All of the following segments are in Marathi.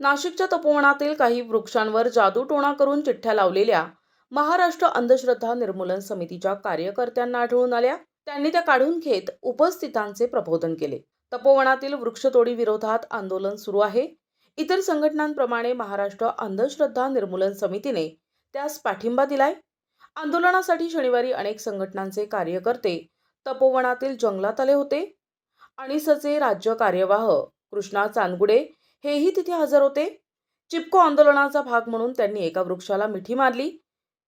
नाशिकच्या तपोवनातील काही वृक्षांवर जादूटोणा करून चिठ्ठ्या लावलेल्या महाराष्ट्र अंधश्रद्धा निर्मूलन समितीच्या कार्यकर्त्यांना आढळून आल्या. त्यांनी त्या काढून घेत उपस्थितांचे प्रबोधन केले. तपोवनातील वृक्षतोडी विरोधात आंदोलन सुरू आहे. इतर संघटनांप्रमाणे महाराष्ट्र अंधश्रद्धा निर्मूलन समितीने त्यास पाठिंबा दिलाय. आंदोलनासाठी शनिवारी अनेक संघटनांचे कार्यकर्ते तपोवनातील जंगलात आले होते. अनिसचे राज्य कार्यवाह कृष्णा चांदगुडे हेही तिथे हजर होते. चिपको आंदोलनाचा भाग म्हणून त्यांनी एका वृक्षाला मिठी मारली.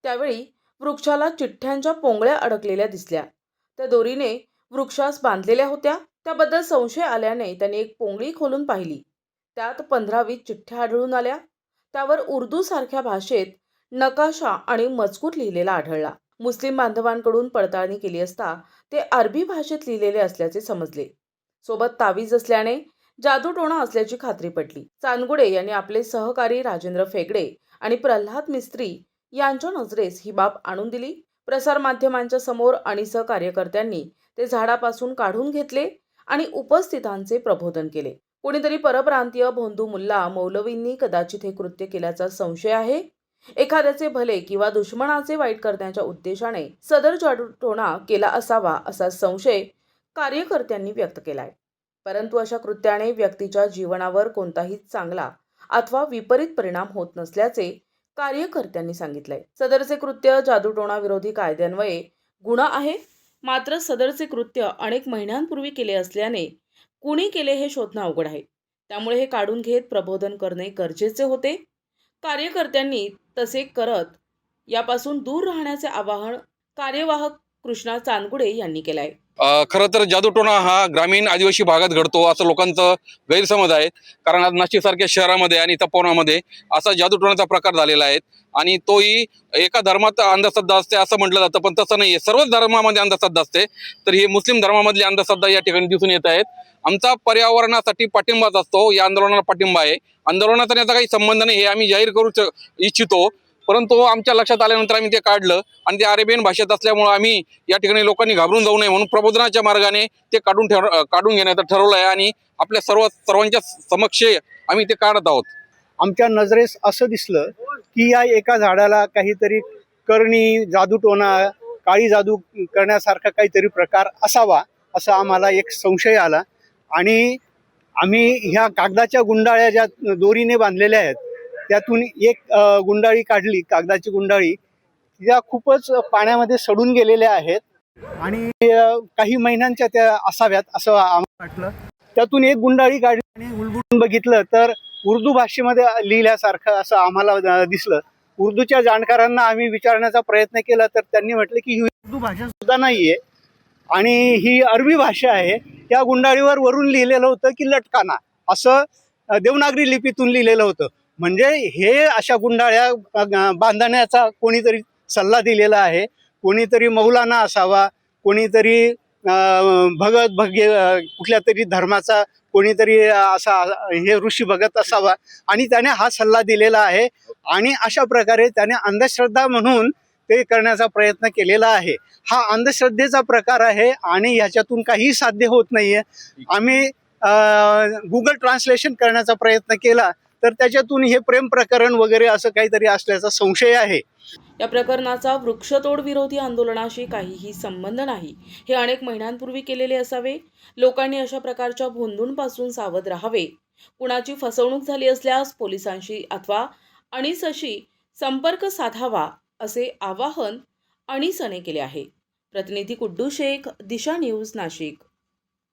त्यावेळी वृक्षाला चिठ्ठ्यांच्या पोंगळ्या अडकलेल्या दिसल्या. त्या दोरीने वृक्षास बांधलेल्या होत्या. त्याबद्दल संशय आल्याने त्यांनी एक पोंगळी खोलून पाहिली. त्यात पंधरा वीस चिठ्ठ्या आढळून आल्या. त्यावर उर्दू सारख्या भाषेत नकाशा आणि मजकूर लिहिलेला आढळला. मुस्लिम बांधवांकडून पडताळणी केली असता ते अरबी भाषेत लिहिलेले असल्याचे समजले. सोबत तावीज असल्याने जादूटोणा असल्याची खात्री पटली. चांदगुडे यांनी आपले सहकारी राजेंद्र फेगडे आणि प्रल्हाद मिस्त्री यांच्या नजरेस ही बाब आणून दिली. प्रसारमाध्यमांच्या समोर अनिस कार्यकर्त्यांनी ते झाडापासून काढून घेतले आणि उपस्थितांचे प्रबोधन केले. कोणीतरी परप्रांतीय भोंदू मुल्ला मौलवींनी कदाचित हे कृत्य केल्याचा संशय आहे. एखाद्याचे भले किंवा दुश्मनाचे वाईट करण्याच्या उद्देशाने सदर जादूटोणा केला असावा असा संशय कार्यकर्त्यांनी व्यक्त केलाय. परंतु अशा कृत्याने व्यक्तीच्या जीवनावर कोणताही चांगला अथवा विपरीत परिणाम होत नसल्याचे कार्यकर्त्यांनी सांगितलंय. सदरचे कृत्य जादूटोणा विरोधी कायद्यान्वये गुन्हा आहे. मात्र सदरचे कृत्य अनेक महिन्यांपूर्वी केले असल्याने कुणी केले हे शोधणं अवघड आहे. त्यामुळे हे काढून घेत प्रबोधन करणे गरजेचे होते. कार्यकर्त्यांनी तसे करत यापासून दूर राहण्याचे आवाहन कार्यवाहक कृष्णा चांदगुडे यांनी केलं आहे खरं तर जादूटोणा हा ग्रामीण आदिवासी भागात घडतो असं लोकांचं गैरसमज आहे. कारण आज नाशिकसारख्या शहरामध्ये आणि तपोनामध्ये असा जादूटोणाचा प्रकार झालेला आहे. आणि तोही एका धर्मात अंधश्रद्धा असते असं म्हटलं जातं पण तसं नाही आहे सर्वच धर्मामध्ये अंधश्रद्धा असते. तर ही मुस्लिम धर्मामधली अंधश्रद्धा या ठिकाणी दिसून येत आहेत. आमचा पर्यावरणासाठी पाठिंबाच असतो. या आंदोलनाला पाठिंबा आहे. आंदोलनाचा याचा काही संबंध नाही हे आम्ही जाहीर करू इच्छितो. परंतु आमच्या लक्षात आल्यानंतर आम्ही ते काढलं आणि ते अरेबियन भाषेत असल्यामुळं आम्ही या ठिकाणी लोकांनी घाबरून जाऊ नये म्हणून प्रबोधनाच्या मार्गाने ते काढून ठेव काढून घेण्याचं ठरवलं आहे आणि आपल्या सर्व सर्वांच्या समक्ष आम्ही ते काढत आहोत. आमच्या नजरेस असं दिसलं की या एका झाडाला काहीतरी करणी जादूटोणा काळी जादू करण्यासारखा काहीतरी प्रकार असावा असा आम्हाला एक संशय आला. आणि आम्ही ह्या कागदाच्या गुंडाळ्या ज्या दोरीने बांधलेल्या आहेत त्यातून एक गुंडाळी काढली कागदाची गुंडाळी. त्या खूपच पाण्यामध्ये सडून गेलेल्या आहेत. आणि काही महिन्यांच्या त्या असाव्यात असं आम्हाला वाटलं. त्यातून एक गुंडाळी काढली आणि उलगडून बघितलं तर उर्दू भाषेमध्ये लिहिल्यासारखं असं आम्हाला दिसलं. उर्दूच्या जाणकारांना आम्ही विचारण्याचा प्रयत्न केला तर त्यांनी म्हटलं की ही उर्दू भाषा सुद्धा नाहीये. आणि ही अरबी भाषा आहे. त्या गुंडाळीवर वरून लिहिलेलं होतं की लटकाना असं देवनागरी लिपीतून लिहिलेलं होतं. म्हणजे हे अशा गुंडाळ्या बांधण्याचा कोणीतरी सल्ला दिलेला आहे. कोणीतरी मौलाना असावा कोणीतरी भगत भगे कुठल्या तरी धर्माचा कोणीतरी असा हे ऋषी भगत असावा. आणि त्याने हा सल्ला दिलेला आहे आणि अशा प्रकारे त्याने अंधश्रद्धा म्हणून ते करण्याचा प्रयत्न केलेला आहे. हा अंधश्रद्धेचा प्रकार आहे आणि ह्याच्यातून काही साध्य होत नाहीये. आम्ही गुगल ट्रान्सलेशन करण्याचा प्रयत्न केला तर त्याच्यातून हे प्रेम प्रकरण वगैरे असं काहीतरी असल्याचा संशय आहे. या प्रकरणाचा वृक्षतोड विरोधी आंदोलनाशी काहीही संबंध नाही. हे अनेक महिन्यांपूर्वी केलेले असावे. लोकांनी अशा प्रकारच्या भोंदूंपासून सावध राहावे. कुणाची फसवणूक झाली असल्यास पोलिसांशी अथवा अनिसशी संपर्क साधावा असे आवाहन अणिसने केले आहे. प्रतिनिधी कुड्डू शेख दिशा न्यूज नाशिक.